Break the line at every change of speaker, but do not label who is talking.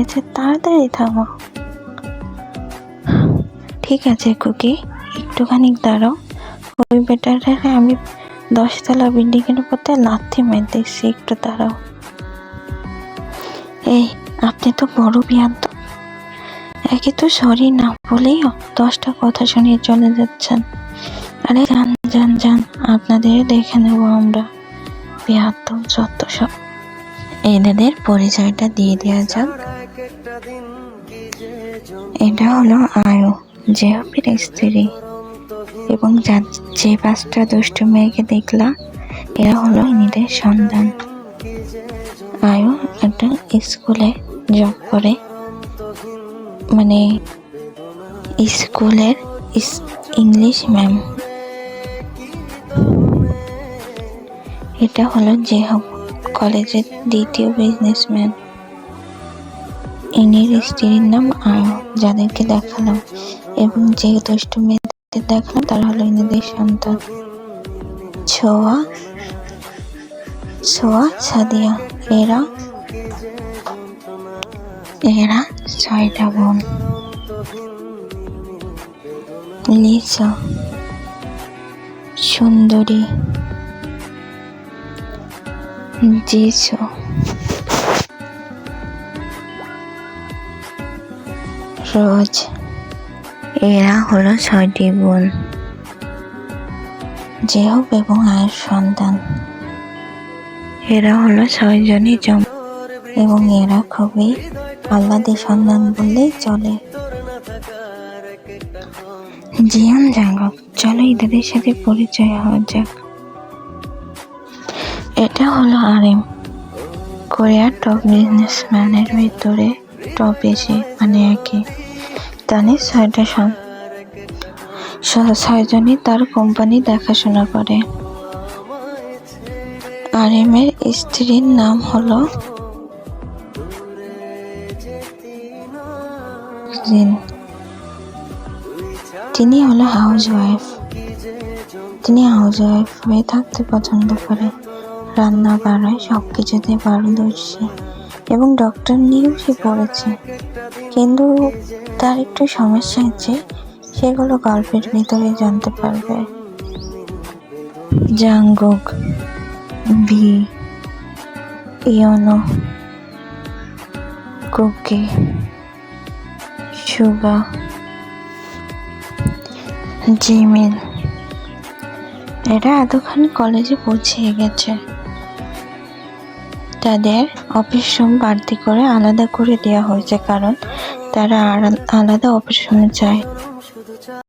করেছে তাড়াতাড়ি থামো। ঠিক আছে কুকি একটুখানি দাঁড়াও। ওই বেটারে আমি দশতলা বিল্ডিং এর উপরে লাথি মেরে দিচ্ছি একটু দাঁড়াও। এই, আপনি তো বড় বিয়ান্ত একে তো সরি না বলেই দশটা কথা শুনিয়ে চলে যাচ্ছেন। আরে, যান যান যান, আপনাদের দেখে নেব আমরা। বিয়ান্ত যত সব। এদের পরিচয়টা দিয়ে দেওয়া যাক। এটা হলো আয়ু জেহপির স্ত্রী। এবং যা- পাঁচটা দুষ্টু মেয়েকে দেখলা, এরা হলো ইনিদের সন্তান। আয়ু একটা স্কুলে জব করে। মানে স্কুলের ইংলিশ ম্যাম। এটা হলো যে কলেজের দ্বিতীয় বিজনেসম্যান ইনির স্ত্রীর নাম আয়ু যাদেরকে দেখালাম। এবং যে দুষ্টু মেয়েদের দেখালাম, তারা হলো ইনিদের সন্তান। ছোয়া ছোয়া, সাদিয়া। এরা এরা ছয়টা বোন। লিসা, সুন্দরী। জিসু। রোজ এরা হলো ছয়টি বোন। জেহব এবং আয়ের সন্তান। এরা হলো ছয়জনই জম এবং এরা খুবই আহ্লাদের সন্ধান বললেই চলে। জিয়ান জাঙ্গক, চলো এদের সাথে পরিচয় হওয়া যাক। এটা হলো আরএম কোরিয়ার টপ বিজনেসম্যানের ভিতরে টপ এসে মানে একে। তানে ছয়টা সন ছয়জনই তার কোম্পানি দেখাশোনা করে। আরএম এর স্ত্রীর নাম হলো তিনি হলো হাউস ওয়াইফ তিনি হাউস ওয়াইফ হয়ে থাকতে পছন্দ করে। রান্না বাড়ায় সব কিছুতে পারদর্শী। এবং ডক্টর নিয়েও সে পড়েছে। কিন্তু তার একটু সমস্যা আছে সেগুলো গল্পের ভিতরে জানতে পারবে। জাঙ্গুক, ভি, ইয়নো, কুকি, সুগা, জিমিন। এরা এতক্ষণ কলেজে পৌঁছে গেছে। তাদের অফিস রুম বাড়তি করে আলাদা করে দেওয়া হয়েছে, কারণ তারা আলাদা অফিস রুমে যায়।